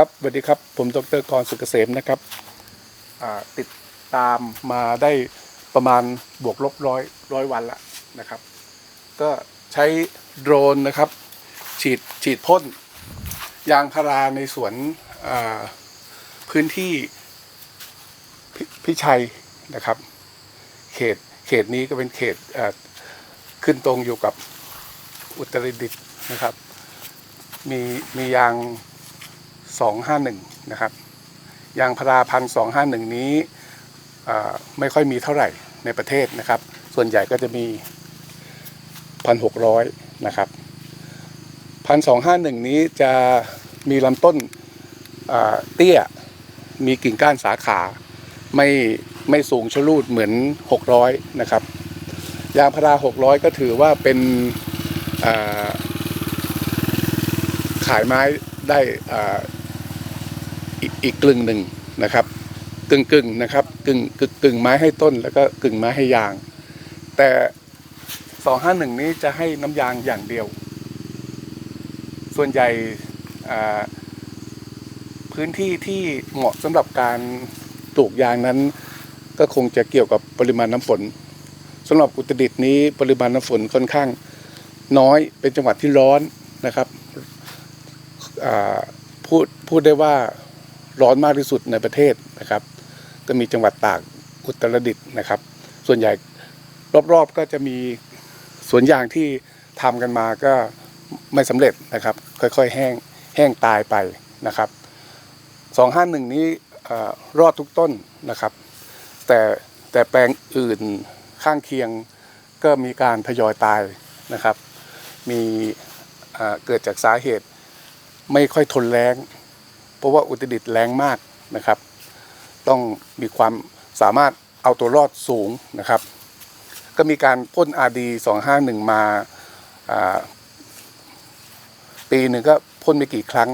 ครับสวัสดีครับ ผมดรกรสุกเกษมนะครับติดตามมาได้ประมาณบวกลบร้อยร้อยวันละนะครับ ก็ใช้โดรนนะครับ ฉีดฉีดพ่นยางพาราในสวนพื้นที่พพิชัยนะครับ เขตเขตนี้ก็เป็นเขตขึ้นตรงอยู่กับอุตรดิตถ์นะครับ มีมียาง 251 นะครับ ยางพาราพันสองนี้ไม่ค่อยมีเท่าไหร่ในประเทศนะครับ ส่วนใหญ่ก็จะมีพันหกร้อยนะครับพันสองห้าหนึ่งนี้จะมีลำต้นเตี้ย มีกิ่งก้านสาขาไม่ไม่สูงชะลูดเหมือน 600 นะครับ ยางพารา 600 ก็ถือว่าเป็นขายไม้ได้ อีกกลึงหนึ่งนะครับ กึ่งกึ่งนะครับกึ่งกึ่งกึ่งไม้ให้ต้น แล้วก็กึ่งไม้ให้ยาง แต่สองห้าหนึ่งนี้จะให้น้ำยางอย่างเดียว ส่วนใหญ่พื้นที่ที่เหมาะสำหรับการปลูกยางนั้น ก็คงจะเกี่ยวกับปริมาณน้ำฝนสำหรับอุตรดิตถ์นี้ปริมาณน้ำฝนค่อนข้างน้อยเป็นจังหวัดที่ร้อนนะครับพูดพูดได้ว่า ร้อนมากที่สุดในประเทศนะครับ ก็มีจังหวัดตากอุตรดิตถ์นะครับ ส่วนใหญ่รอบๆก็จะมีสวนยางที่ทำกันมาก็ไม่สำเร็จนะครับ ค่อยๆ แห้งแห้งตายไปนะครับสองห้าหนึ่งนี้อรอดทุกต้นนะครับ แต่แต่แปลงอื่นข้างเคียงก็มีการทยอยตายนะครับ มีเกิดจากสาเหตุไม่ค่อยทนแรง เพราะว่าอุตรดิตถ์แรงมากนะครับ ต้องมีความสามารถเอาตัวรอดสูงนะครับ ก็มีการพ่น RD 251มาอ่าปีหนึ่งก็พ่นไม่กี่ครั้ง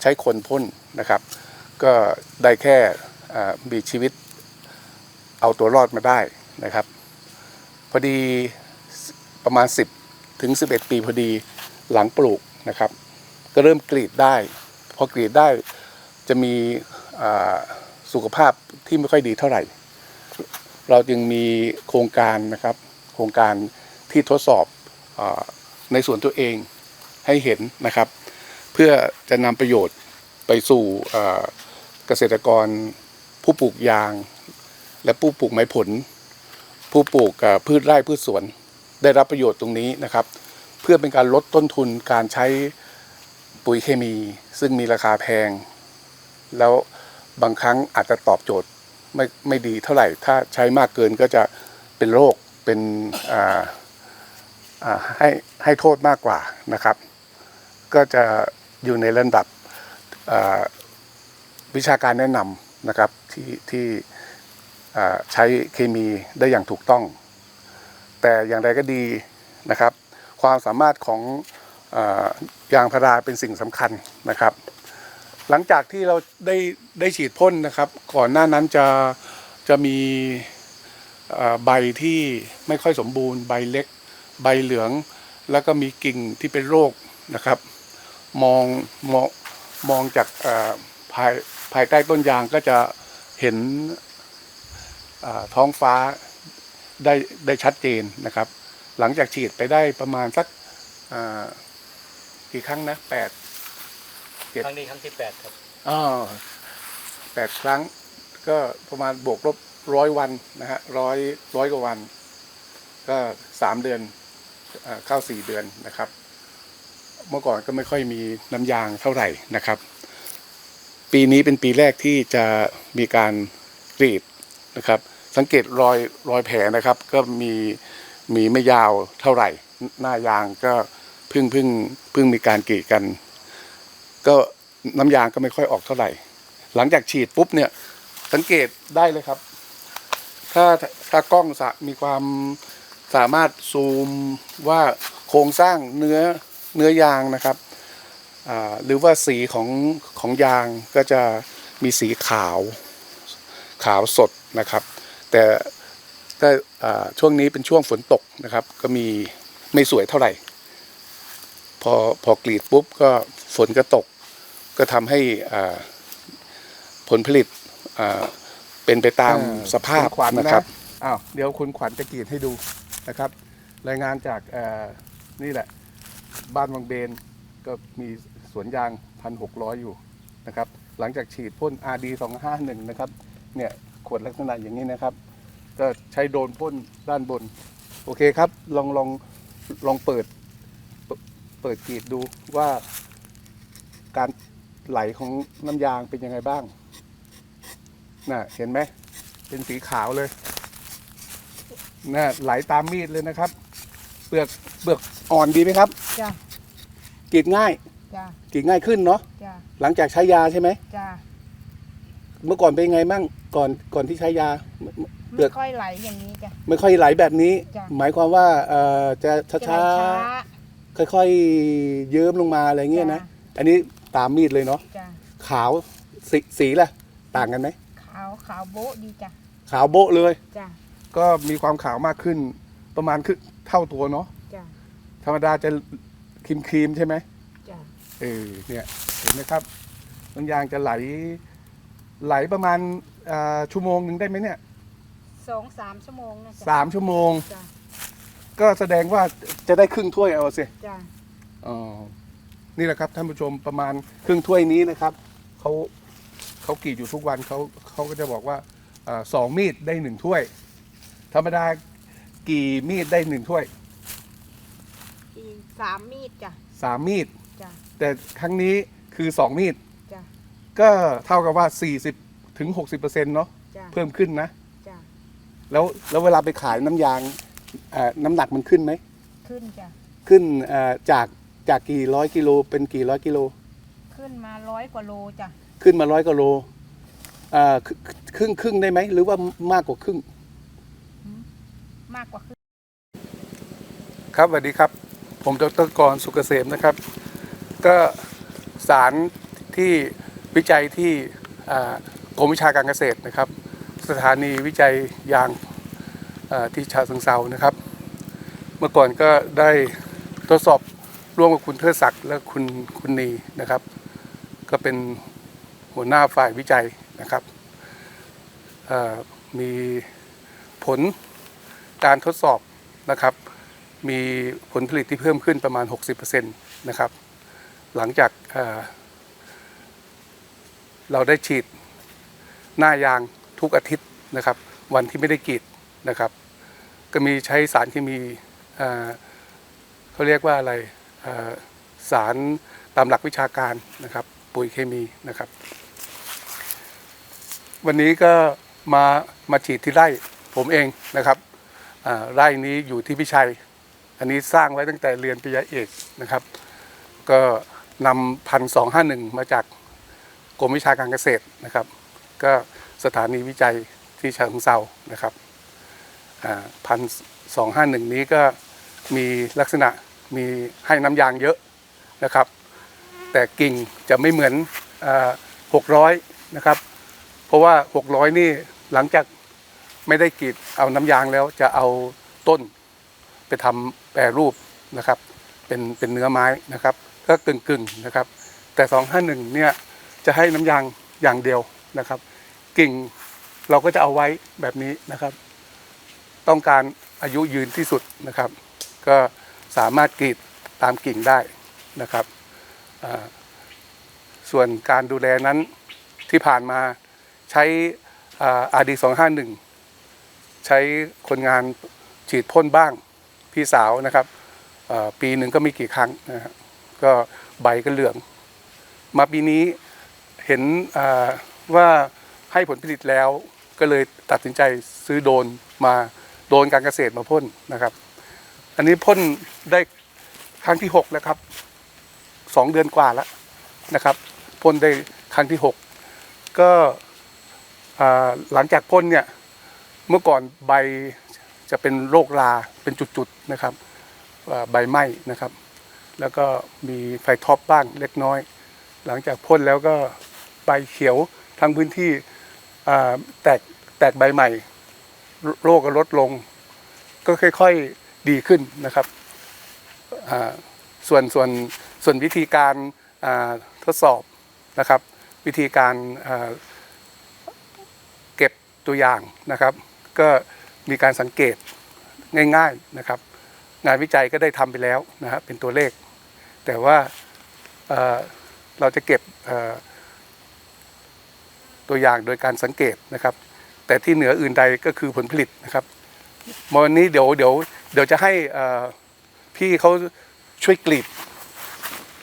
ใช้คนพ่นนะครับ ก็ได้แค่มีชีวิตเอาตัวรอดมาได้นะครับ พอดีประมาณ 10 ถึง 11 ปีพอดีหลังปลูกนะครับ ก็เริ่มกรีดได้ พอกรีดได้ จะมีสุขภาพที่ไม่ค่อยดีเท่าไหร่ เราจึงมีโครงการนะครับ โครงการที่ทดสอบอในส่วนตัวเองให้เห็นนะครับ เพื่อจะนำประโยชน์ไปสู่เกษตรกรผู้ปลูกยาง และผู้ปลูกไม้ผล ผู้ปลูกพืชไร่พืชสวน ได้รับประโยชน์ตรงนี้นะครับ เพื่อเป็นการลดต้นทุนการใช้ปุ๋ยเคมี ซึ่งมีราคาแพง แล้วบางครั้งอาจจะตอบโจทย์ไม่ไม่ดีเท่าไหร่ ถ้าใช้มากเกินก็จะเป็นโรคเป็นอ่าอ่าให้ให้โทษมากกว่านะครับ ก็จะอยู่ในระดับวิชาการแนะนำนะครับที่ที่ใช้เคมีได้อย่างถูกต้อง แต่อย่างไรก็ดีนะครับ ความสามารถของอยางพาราเป็นสิ่งสำคัญนะครับ หลังจากที่เราได้ได้ฉีดพ่นนะครับ ก่อนหน้านั้นจะจะมีใบที่ไม่ค่อยสมบูรณ์ใบเล็ก ใบเหลือง แล้วก็มีกิ่งที่เป็นโรคนะครับ มองมองมองจากภายภายใต้ต้นยางก็จะเห็นท้องฟ้าได้ได้ชัดเจนนะครับ หลังจากฉีดไปได้ประมาณสักกี่ครั้งนะแปด เจ็ดครั้งนี้ครั้งที่แปดครับอ๋อแปดครั้ง ก็ประมาณบวกลบร้อยวันนะฮะร้อยร้อยกว่าวัน ก็สามเดือนเอ่อเข้าสี่เดือนนะครับ เมื่อก่อนก็ไม่ค่อยมีน้ำยางเท่าไหร่นะครับ ปีนี้เป็นปีแรกที่จะมีการกรีดนะครับ สังเกตรอยรอยแผลนะครับ ก็มีมีไม่ยาวเท่าไหร่ หน้ายางก็เพิ่งเพิ่งเพิ่งมีการกรีดกัน ก็น้ำยางก็ไม่ค่อยออกเท่าไหร่ หลังจากฉีดปุ๊บเนี่ย สังเกตได้เลยครับ ถ้าถ้ากล้องสะมีความสามารถซูมว่าโครงสร้างเนื้อเนื้อยางนะครับหรือว่าสีของของยางก็จะมีสีขาวขาวสดนะครับ แต่ก็อ่าช่วงนี้เป็นช่วงฝนตกนะครับ ก็มีไม่สวยเท่าไหร่ พอพอกรีดปุ๊บก็ ฝนก็ตก ก็ก็ทำให้อ่าผลผลิตอ่าเป็นไปตามเออสภาพคุณขวัญนะครับอ้าวเดี๋ยวคุณขวัญจะกรีดให้ดูนะครับ รายงานจากเอ่อนี่แหละ บ้านวังเบนก็มีสวนยางพันหกร้อยอยู่นะครับ หลังจากฉีดพ่น RD 2 5 1 นะครับ เนี่ยขวดลักษณะอย่างนี้นะครับ ก็ใช้โดรนพ่นด้านบน โอเคครับ ลองลองลองเปิด เปิดกรีดดูว่า การไหลของน้ำยางเป็นยังไงบ้าง น่ะ เห็นไหม เป็นสีขาวเลย น่ะ ไหลตามมีดเลยนะครับ เปลือกเปลือกอ่อนดีไหมครับจ้ะกรีดง่ายจ้ะกรีดง่ายขึ้นเนาะ จ้ะหลังจากใช้ยาใช่ไหม จ้ะเมื่อก่อนเป็นยังไงมั่ง ก่อน ก่อนที่ใช้ยา เปลืไม่อก ค่อยไหลอย่างนี้จ้ะ ไม่ค่อยไหลแบบนี้ จ้ะ หมายความว่าเอ่อจะช้าจะไหลช้าๆ ค่อยๆเยิ้มลงมาอะไรเงี้ยนะ อันนี้ ตามมีดเลยเนาะจ้ะขาวสีสีล่ะ ต่างกันไหมขาวขาวโบ๊ะดีจ้ะขาวโบ๊ะเลย จ้ะก็มีความขาวมากขึ้น ประมาณคือเท่าตัวเนาะจ้ะธรรมดาจะครีมครีมๆใช่ไหม จ้ะเออเนี่ยเห็นไหมครับน้ำยางจะไหล ไหลประมาณอ่าชั่วโมงหนึ่งได้ไหมเนี่ยสองสามชั่วโมงนะจ้ะสามชั่วโมง จ้ะก็แสดงว่าจะได้ครึ่งถ้วยเอาสิจ้ะอ๋อ นี่แหละครับท่านผู้ชมประมาณครึ่งถ้วยนี้นะครับเขาเขากรีดอยู่ทุกวันเขาเขาก็จะบอกว่าอาสองมีดได้หนึ่งถ้วย ธรรมดากี่มีดได้หนึ่งถ้วยอีกสามมีดจ้ะสามมีด จ้ะแต่ครั้งนี้คือสองมีด จ้ะก็เท่ากับว่า 40ถึง60%เนาะจ้ะเพิ่มขึ้นนะ จ้ะแล้วแล้วเวลาไปขายน้ำยางเอ่อน้ำหนักมันขึ้นไหม ขึ้นจ้ะขึ้นเอ่อจาก จากกี่ร้อยกิโลเป็นกี่ร้อยกิโล ขึ้นมาร้อยกว่าโลจ้ะขึ้นมาร้อยกิโลเอ่อครึ่งครึ่งได้ไหมหรือว่ามากกว่าครึ่ง มากกว่าขึ้นครับสวัสดีครับ ผมดรกรสุกเกษมนะครับ ก็สารที่วิจัยที่อ่ากรมวิชาการเกษตรนะครับ สถานีวิจัยยางอ่าที่ชาเชิงเซานะครับ เมื่อก่อนก็ได้ทดสอบ ร่วมกับคุณเทิดศักดิ์และคุณคุณนีนะครับ ก็เป็นหัวหน้าฝ่ายวิจัยนะครับมีผลการทดสอบนะครับ มีผลผลิตที่เพิ่มขึ้นประมาณ 60%นะครับ หลังจากเเราได้ฉีดหน้ายางทุกอาทิตย์นะครับ วันที่ไม่ได้กรีดนะครับ ก็มีใช้สารเคมีเเขาเรียกว่าอะไร สารตามหลักวิชาการนะครับ ปุ๋ยเคมีนะครับ วันนี้ก็มามาฉีดที่ไร่ผมเองนะครับไร่นี้อยู่ที่พิชัย อันนี้สร้างไว้ตั้งแต่เรียนปริญญาเอกนะครับ ก็นำพันสองห้าหนึ่งมาจากกรมวิชาการเกษตรนะครับ ก็สถานีวิจัยที่เชิงเซานะครับพันสองห้าหนึ่งนี้ก็มีลักษณะ มีให้น้ำยางเยอะนะครับ แต่กิ่งจะไม่เหมือนหกร้อยนะครับ เพราะว่าหกร้อยนี่หลังจากไม่ได้กรีดเอาน้ำยางแล้วจะเอาต้นไปทำแปรรูปนะครับ เป็นเป็นเนื้อไม้นะครับ ก็กึ่งกึ่งๆนะครับ แต่251เนี่ยจะให้น้ำยางอย่างเดียวนะครับ กิ่งเราก็จะเอาไว้แบบนี้นะครับ ต้องการอายุยืนที่สุดนะครับ ก็ สามารถกรีดตามกิ่งได้นะครับ ส่วนการดูแลนั้นที่ผ่านมาใช้อาดี251ใช้คนงานฉีดพ่นบ้างพี่สาวนะครับปีหนึ่งก็ไม่กี่ครั้งนะฮะก็ใบก็เหลือง มาปีนี้เห็นว่าให้ผลผลิตแล้วก็เลยตัดสินใจซื้อโดนมาโดนการเกษตรมาพ่นนะครับ อันนี้พ่นได้ครั้งที่หกแล้วครับสองเดือนกว่าแล้วนะครับพ่นได้ครั้งที่หกก็หลังจากพ่นเนี่ยเมื่อก่อนใบจะเป็นโรคราเป็นจุดๆนะครับใบไหม้นะครับ แล้วก็มีไฟท็อปบ้างเล็กน้อย หลังจากพ่นแล้วก็ใบเขียวทั้งพื้นที่แตกแตกใบใหม่ โรคก็ลดลง ก็ค่อยๆ ดีขึ้นนะครับส่วนส่วนส่วนวิธีการทดสอบนะครับ วิธีการเก็บตัวอย่างนะครับ ก็มีการสังเกตง่ายๆนะครับ งานวิจัยก็ได้ทำไปแล้วนะฮะเป็นตัวเลข แต่ว่าเเราจะเก็บตัวอย่างโดยการสังเกตนะครับ แต่ที่เหนืออื่นใดก็คือผลผลิตนะครับวันนี้เดี๋ยวเดี๋ยว เดี๋ยวจะให้พี่เขาช่วยกรีด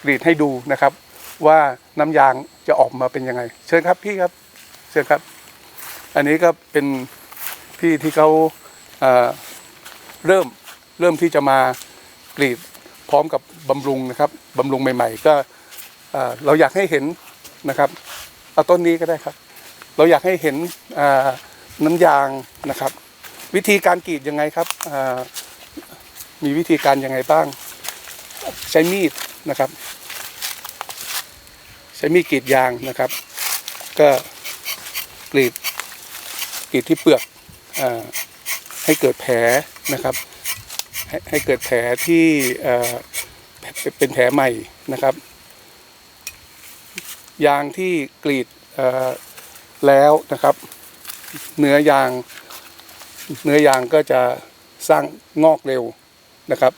กรีดให้ดูนะครับ ว่าน้ำยางจะออกมาเป็นยังไง เชิญครับพี่ครับเชิญครับ อันนี้ก็เป็นพี่ที่เขาเเริ่มเริ่มที่จะมากรีดพร้อมกับบำรุงนะครับบำรุงใหม่ ๆ ก็เอ่อเราอยากให้เห็นนะครับเอาต้นนี้ก็ได้ครับ เราอยากให้เห็นน้ำยางนะครับ วิธีการกรีดยังไงครับ มีวิธีการยังไงบ้าง ใช้มีดนะครับ ใช้มีดกรีดยางนะครับ ก็กรีดกรีดที่เปลือกอให้เกิดแผลนะครับให้ให้เกิดแผลที่เอ่อเป็นแผลใหม่นะครับ ยางที่กรีดแล้วนะครับ เนื้อยาง เนื้อยางก็จะสร้างงอกเร็ว นะครับ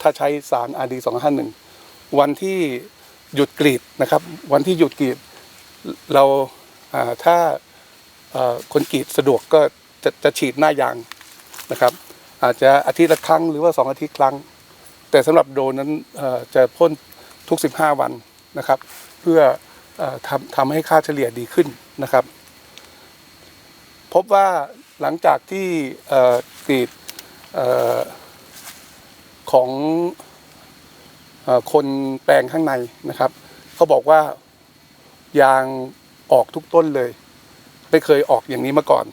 ถ้าใช้สาร RD 251วันที่หยุดกรีดนะครับ วันที่หยุดกรีดเราถ้าคนกรีดสะดวกก็จะจะฉีดหน้ายางนะครับ อาจจะอาทิตย์ละครั้งหรือว่าสองอาทิตย์ครั้ง แต่สำหรับโดนนั้นจะพ่นทุก 15 วันนะครับ เพื่ออทำทำให้ค่าเฉลี่ยดีขึ้นนะครับ พบว่าหลังจากที่กรีดอ ของอคนแปลงข้างในนะครับเขาบอกว่ายางออกทุกต้นเลย ไม่เคยออกอย่างนี้มาก่อน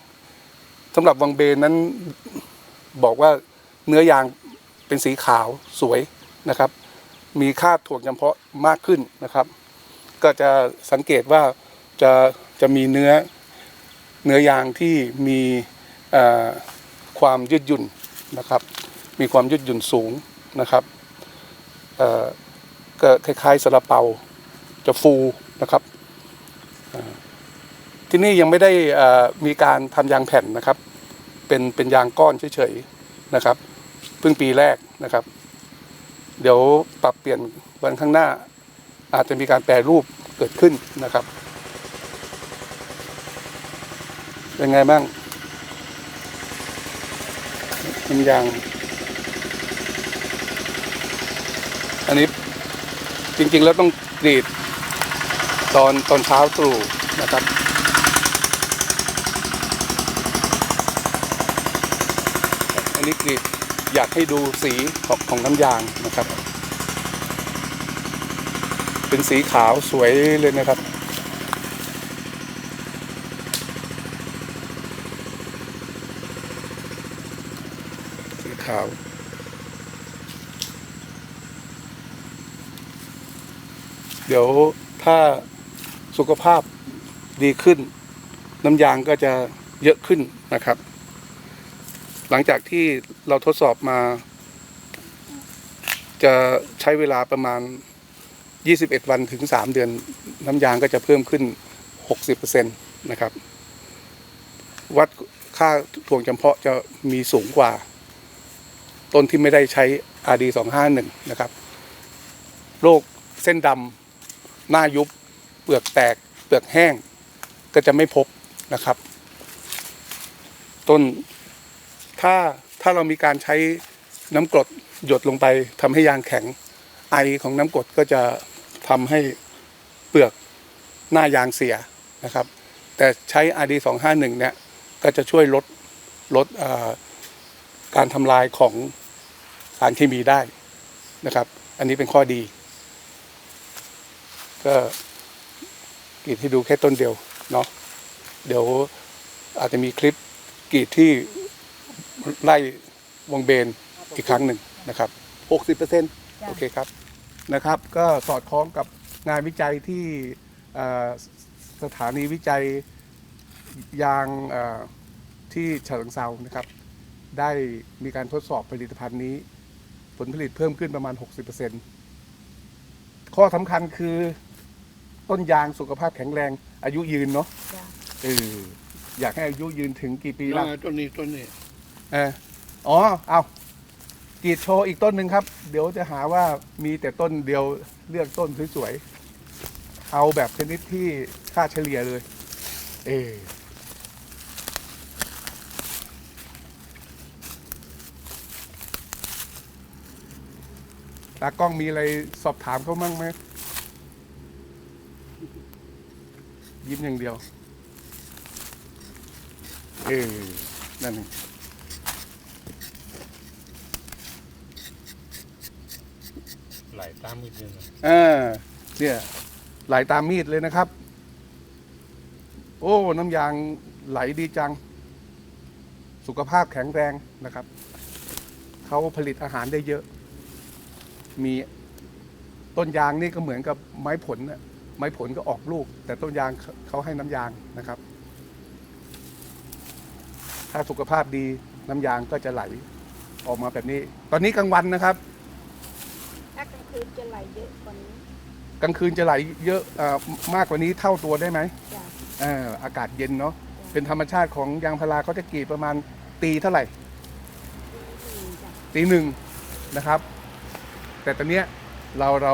สำหรับวังเบนนั้นบอกว่าเนื้อยางเป็นสีขาวสวยนะครับ มีค่าถ่วงจำเพาะมากขึ้นนะครับ ก็จะสังเกตว่าจะจะมีเนื้อเนื้อยางที่มีความยืดหยุ่นนะครับ มีความยืดหยุ่นสูงนะครับเอ่อก็คล้ายๆสลาเปาจะฟูนะครับที่นี่ยังไม่ได้มีการทำยางแผ่นนะครับ เป็นเป็นยางก้อนเฉยๆนะครับเพิ่งปีแรกนะครับ เดี๋ยวปรับเปลี่ยนวันข้างหน้า อาจจะมีการแปรรูปเกิดขึ้นนะครับเป็นไงบ้างน้ำยาง อันนี้จริงๆแล้วต้องกรีดตอนตอนเช้าตรู่นะครับ อันนี้กรีดอยากให้ดูสีของของน้ำยางนะครับ เป็นสีขาวสวยเลยนะครับ สีขาว เดี๋ยว ถ้าสุขภาพดีขึ้น น้ำยางก็จะเยอะขึ้นนะครับ หลังจากที่เราทดสอบมา จะใช้เวลาประมาณ 21 วันถึง 3 เดือน น้ำยางก็จะเพิ่มขึ้น 60%นะครับ วัดค่าถ่วงจำเพาะจะมีสูงกว่า ต้นที่ไม่ได้ใช้ RD 251 นะครับ โรคเส้นดำ หน้ายุบเปลือกแตก เปลือกแห้ง ก็จะไม่พบนะครับ ต้นถ้าถ้าเรามีการใช้น้ำกรดหยดลงไปทำให้ยางแข็ง ไอของน้ำกรดก็จะทำให้เปลือกหน้ายางเสียนะครับ แต่ใช้ RD 251 เนี่ยก็จะช่วยลดลดการทำลายของสารเคมีได้นะครับ อันนี้เป็นข้อดี ก็กรีดให้ดูแค่ต้นเดียวเนาะเดี๋ยวอาจจะมีคลิปกรีดที่ไล่วงเบนอีกครั้งหนึ่งนะครับ 60%จ้ะโอเคครับนะครับ ก็สอดคล้องกับงานวิจัยที่เอ่อสถานีวิจัยยางเอ่อที่ฉะเชิงเซานะครับ ได้มีการทดสอบผลิตภัณฑ์นี้ ผลผลิตเพิ่มขึ้นประมาณ 60%ข้อสำคัญคือ ต้นยางสุขภาพแข็งแรง อายุยืนเนาะจ้ะเอออยากให้อายุยืนถึงกี่ปีแล้ละวต้นนี้ต้นนี้เอออ๋อเอากรีดโชว์อีกต้นหนึ่งครับ เดี๋ยวจะหาว่ามีแต่ต้นเดียวเลือกต้นสวยๆเอาแบบชนิดที่ค่าเฉลี่ยเลย เออตากล้องมีอะไรสอบถามเขามั่งไหม ยิ้มอย่างเดียว เออ นั่นเองไหลตามอีกนึงอ่าเนี่ยไหลตามมีดเลยนะครับ โอ้ น้ำยางไหลดีจัง สุขภาพแข็งแรงนะครับ เขาผลิตอาหารได้เยอะ มีต้นยางนี่ก็เหมือนกับไม้ผลน่ะ ไม้ผลก็ออกลูก แต่ต้นยางเขาเขาให้น้ำยางนะครับ ถ้าสุขภาพดีน้ำยางก็จะไหลออกมาแบบนี้ ตอนนี้กลางวันนะครับ ถ้ากลางคืนจะไหลเยอะกว่านี้ กลางคืนจะไหลเยอะเออมากกว่านี้เท่าตัวได้ไหมจ้ะเอออากาศเย็นเนาะ เป็นธรรมชาติของยางพาราเขาจะกรีดประมาณตีเท่าไหร่ อืมจ้ะตีหนึ่งนะครับ แต่ตอนเนี้ยเราเรา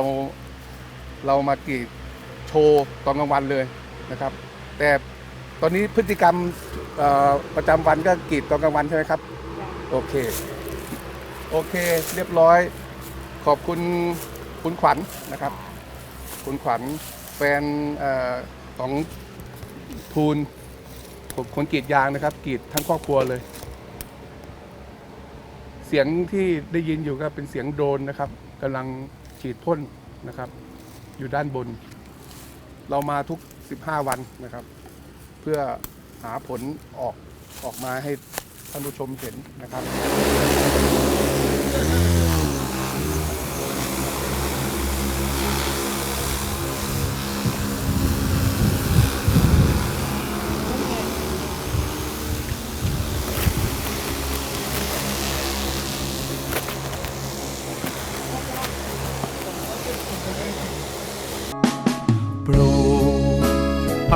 เรามากรีดโชว์ตอนกลางวันเลยนะครับ แต่ตอนนี้พฤติกรรมประจำวันก็กรีดตอนกลางวันใช่ไหมครับ โอเค โอเค เรียบร้อย ขอบคุณคุณขวัญนะครับ คุณขวัญแฟนอของทูนคนกรีดยางนะครับกรีดทั้งครอบครัวเลย เสียงที่ได้ยินอยู่ก็เป็นเสียงโดรนนะครับกำลังฉีดพ่นนะครับ อยู่ด้านบน เรามาทุก 15 วันนะครับ เพื่อหาผลออกออกมาให้ท่านผู้ชมเห็นนะครับ